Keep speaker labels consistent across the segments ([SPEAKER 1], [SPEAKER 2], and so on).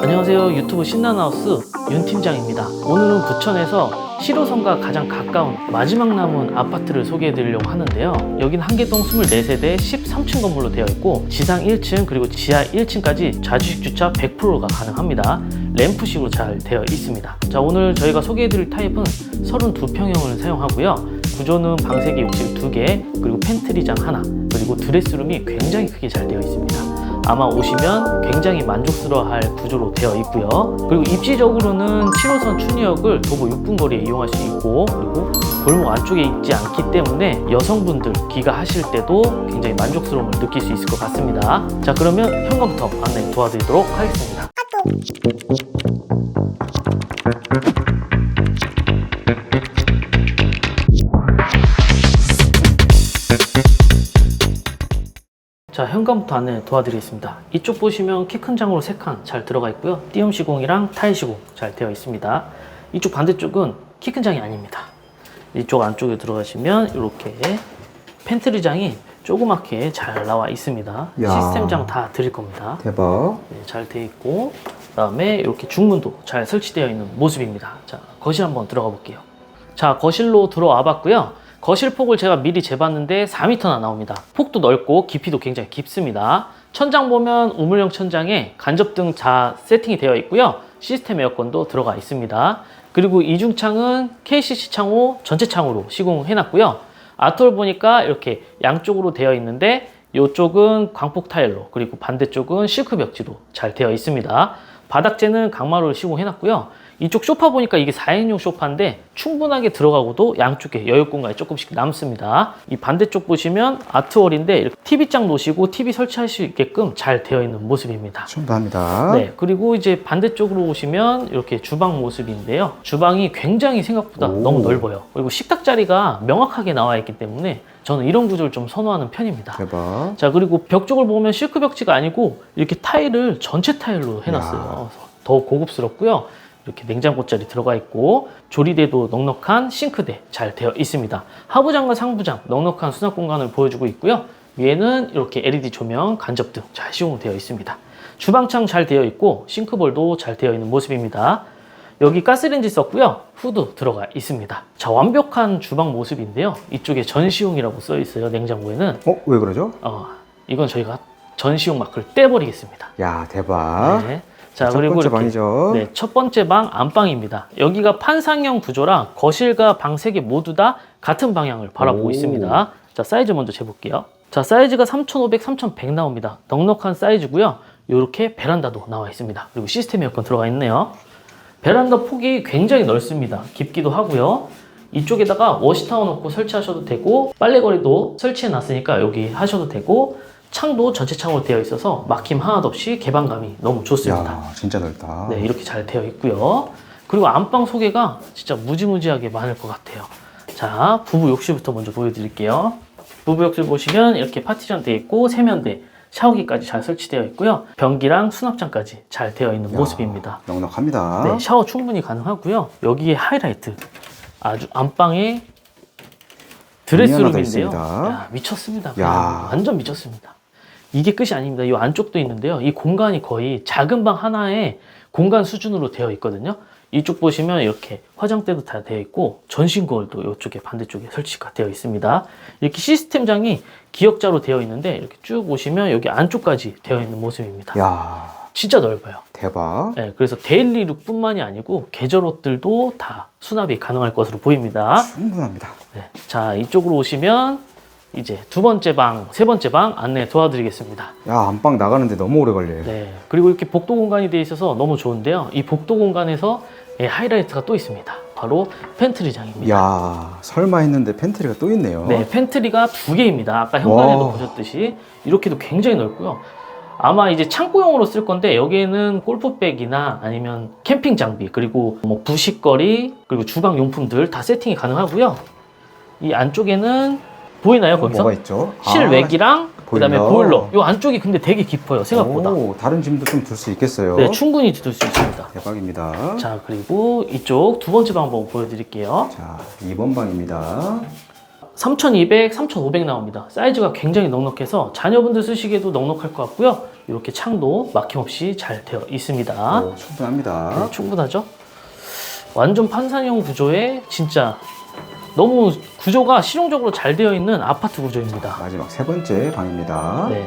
[SPEAKER 1] 안녕하세요. 유튜브 신나나우스 윤 팀장입니다. 오늘은 부천에서 7호선과 가장 가까운 마지막 남은 아파트를 소개해 드리려고 하는데요. 여긴 한개동 24세대 13층 건물로 되어 있고 지상 1층 그리고 지하 1층까지 좌주식 주차 100%가 가능합니다. 램프식으로 잘 되어 있습니다. 자 오늘 저희가 소개해 드릴 타입은 32평형을 사용하고요. 구조는 방세기 욕실 2개 그리고 팬트리장 하나 그리고 드레스룸이 굉장히 크게 잘 되어 있습니다 아마 오시면 굉장히 만족스러워할 구조로 되어 있고요. 그리고 입지적으로는 7호선 춘희역을 도보 6분 거리에 이용할 수 있고 그리고 골목 안쪽에 있지 않기 때문에 여성분들 귀가하실 때도 굉장히 만족스러움을 느낄 수 있을 것 같습니다. 자 그러면 현관부터 안내 도와드리도록 하겠습니다. 현관부터 안내 도와드리겠습니다. 이쪽 보시면 키 큰 장으로 3칸 잘 들어가 있고요. 띄움 시공이랑 타일 시공 잘 되어 있습니다. 이쪽 반대쪽은 키 큰 장이 아닙니다. 이쪽 안쪽에 들어가시면 이렇게 팬트리 장이 조그맣게 잘 나와 있습니다.
[SPEAKER 2] 야.
[SPEAKER 1] 시스템 장 다 드릴 겁니다.
[SPEAKER 2] 대박.
[SPEAKER 1] 네, 잘 되어 있고 그다음에 이렇게 중문도 잘 설치되어 있는 모습입니다. 자 거실 한번 들어가 볼게요. 자 거실로 들어와 봤고요. 거실 폭을 제가 미리 재봤는데 4m나 나옵니다. 폭도 넓고 깊이도 굉장히 깊습니다. 천장 보면 우물형 천장에 간접등 자 세팅이 되어 있고요. 시스템 에어컨도 들어가 있습니다. 그리고 이중창은 KCC 창호 전체 창으로 시공해 놨고요. 아트홀 보니까 이렇게 양쪽으로 되어 있는데 이쪽은 광폭 타일로 그리고 반대쪽은 실크 벽지로 잘 되어 있습니다. 바닥재는 강마루를 시공해 놨고요. 이쪽 소파 보니까 이게 4인용 소파인데 충분하게 들어가고도 양쪽에 여유 공간이 조금씩 남습니다. 이 반대쪽 보시면 아트월인데 이렇게 TV장 놓으시고 TV 설치할 수 있게끔 잘 되어 있는 모습입니다.
[SPEAKER 2] 충분합니다.
[SPEAKER 1] 네, 그리고 이제 반대쪽으로 오시면 이렇게 주방 모습인데요. 주방이 굉장히 생각보다
[SPEAKER 2] 오.
[SPEAKER 1] 너무 넓어요. 그리고 식탁 자리가 명확하게 나와 있기 때문에 저는 이런 구조를 좀 선호하는 편입니다.
[SPEAKER 2] 대박.
[SPEAKER 1] 자, 그리고 벽 쪽을 보면 실크 벽지가 아니고 이렇게 타일을 전체 타일로 해놨어요. 더 고급스럽고요. 이렇게 냉장고 자리 들어가 있고 조리대도 넉넉한 싱크대 잘 되어 있습니다. 하부장과 상부장 넉넉한 수납 공간을 보여주고 있고요. 위에는 이렇게 LED 조명, 간접등 잘 시공되어 있습니다. 주방창 잘 되어 있고 싱크볼도 잘 되어 있는 모습입니다. 여기 가스레인지 썼고요. 후드 들어가 있습니다. 자, 완벽한 주방 모습인데요. 이쪽에 전시용이라고 써 있어요. 냉장고에는.
[SPEAKER 2] 어, 왜 그러죠?
[SPEAKER 1] 어, 이건 저희가 전시용 마크를 떼버리겠습니다.
[SPEAKER 2] 야, 대박.
[SPEAKER 1] 네. 자,
[SPEAKER 2] 첫
[SPEAKER 1] 그리고
[SPEAKER 2] 번째
[SPEAKER 1] 이렇게
[SPEAKER 2] 방이죠.
[SPEAKER 1] 네, 첫 번째 방 안방입니다. 여기가 판상형 구조라 거실과 방 세 개 모두 다 같은 방향을 바라보고
[SPEAKER 2] 오.
[SPEAKER 1] 있습니다. 자, 사이즈 먼저 재볼게요. 자, 사이즈가 3,500, 3,100 나옵니다. 넉넉한 사이즈고요. 이렇게 베란다도 나와 있습니다. 그리고 시스템 에어컨 들어가 있네요. 베란다 폭이 굉장히 넓습니다. 깊기도 하고요. 이쪽에다가 워시타워 놓고 설치하셔도 되고 빨래거리도 설치해 놨으니까 여기 하셔도 되고 창도 전체 창으로 되어 있어서 막힘 하나도 없이 개방감이 너무 좋습니다.
[SPEAKER 2] 야, 진짜 넓다.
[SPEAKER 1] 네, 이렇게 잘 되어 있고요. 그리고 안방 소개가 진짜 무지무지하게 많을 것 같아요. 자, 부부 욕실부터 먼저 보여드릴게요. 부부 욕실 보시면 이렇게 파티션 되어 있고 세면대, 샤워기까지 잘 설치되어 있고요. 변기랑 수납장까지 잘 되어 있는
[SPEAKER 2] 야,
[SPEAKER 1] 모습입니다.
[SPEAKER 2] 넉넉합니다.
[SPEAKER 1] 네, 샤워 충분히 가능하고요. 여기에 하이라이트, 아주 안방에 드레스룸인데요. 야, 미쳤습니다.
[SPEAKER 2] 야.
[SPEAKER 1] 완전 미쳤습니다. 이게 끝이 아닙니다. 이 안쪽도 있는데요. 이 공간이 거의 작은 방 하나에 공간 수준으로 되어 있거든요. 이쪽 보시면 이렇게 화장대도 다 되어 있고 전신 거울도 이쪽에 반대쪽에 설치가 되어 있습니다. 이렇게 시스템장이 기역자로 되어 있는데 이렇게 쭉 오시면 여기 안쪽까지 되어 있는 모습입니다.
[SPEAKER 2] 야,
[SPEAKER 1] 진짜 넓어요.
[SPEAKER 2] 대박.
[SPEAKER 1] 네, 그래서 데일리룩뿐만이 아니고 계절 옷들도 다 수납이 가능할 것으로 보입니다.
[SPEAKER 2] 충분합니다.
[SPEAKER 1] 네, 자 이쪽으로 오시면 이제 두 번째 방, 세 번째 방 안내 도와드리겠습니다.
[SPEAKER 2] 야, 안방 나가는데 너무 오래 걸려요.
[SPEAKER 1] 네, 그리고 이렇게 복도 공간이 되어 있어서 너무 좋은데요. 이 복도 공간에서 예, 하이라이트가 또 있습니다. 바로 팬트리장입니다.
[SPEAKER 2] 야, 설마 했는데 팬트리가 또 있네요.
[SPEAKER 1] 네, 팬트리가 두 개입니다. 아까 현관에도
[SPEAKER 2] 와.
[SPEAKER 1] 보셨듯이 이렇게도 굉장히 넓고요. 아마 이제 창고용으로 쓸 건데 여기에는 골프백이나 아니면 캠핑 장비 그리고 뭐 부식거리 그리고 주방 용품들 다 세팅이 가능하고요. 이 안쪽에는 보이나요 거기서?
[SPEAKER 2] 뭐가 있죠?
[SPEAKER 1] 실외기랑 그다음에 보일러. 이 안쪽이 근데 되게 깊어요 생각보다.
[SPEAKER 2] 오, 다른 짐도 좀둘수 있겠어요.
[SPEAKER 1] 네, 충분히 들을 수 있습니다.
[SPEAKER 2] 대박입니다. 자,
[SPEAKER 1] 자 그리고 이쪽 두 번째 방 한번 보여드릴게요.
[SPEAKER 2] 2번 방입니다.
[SPEAKER 1] 3200, 3500 나옵니다. 사이즈가 굉장히 넉넉해서 자녀분들 쓰시기에도 넉넉할 것 같고요. 이렇게 창도 막힘없이 잘 되어 있습니다.
[SPEAKER 2] 오, 충분합니다.
[SPEAKER 1] 네, 충분하죠? 완전 판상형 구조에 진짜 너무 구조가 실용적으로 잘 되어 있는 아파트 구조입니다.
[SPEAKER 2] 마지막 세 번째 방입니다.
[SPEAKER 1] 네.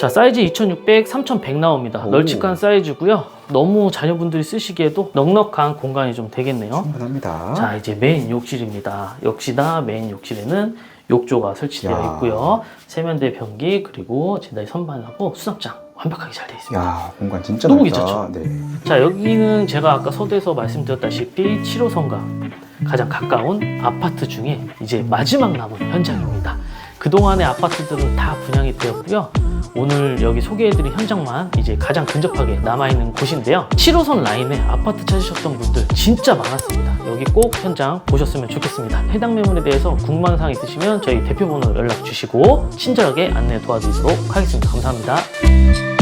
[SPEAKER 1] 자, 사이즈 2600, 3100 나옵니다.
[SPEAKER 2] 오.
[SPEAKER 1] 널찍한 사이즈고요. 너무 자녀분들이 쓰시기에도 넉넉한 공간이 좀 되겠네요.
[SPEAKER 2] 충분합니다.
[SPEAKER 1] 자, 이제 메인 욕실입니다. 역시나 메인 욕실에는 욕조가 설치되어
[SPEAKER 2] 야.
[SPEAKER 1] 있고요. 세면대 변기 그리고 제다이 선반하고 수납장 완벽하게 잘 되어 있습니다.
[SPEAKER 2] 야, 공간 진짜
[SPEAKER 1] 너무
[SPEAKER 2] 넓다.
[SPEAKER 1] 괜찮죠?
[SPEAKER 2] 네.
[SPEAKER 1] 자, 여기는 제가 아까 서두에서 말씀드렸다시피 7호선과 가장 가까운 아파트 중에 이제 마지막 남은 현장입니다. 그동안의 아파트들은 다 분양이 되었고요. 오늘 여기 소개해드린 현장만 이제 가장 근접하게 남아있는 곳인데요. 7호선 라인에 아파트 찾으셨던 분들 진짜 많았습니다. 여기 꼭 현장 보셨으면 좋겠습니다. 해당 매물에 대해서 궁금한 사항 있으시면 저희 대표 번호 연락 주시고 친절하게 안내 도와드리도록 하겠습니다. 감사합니다.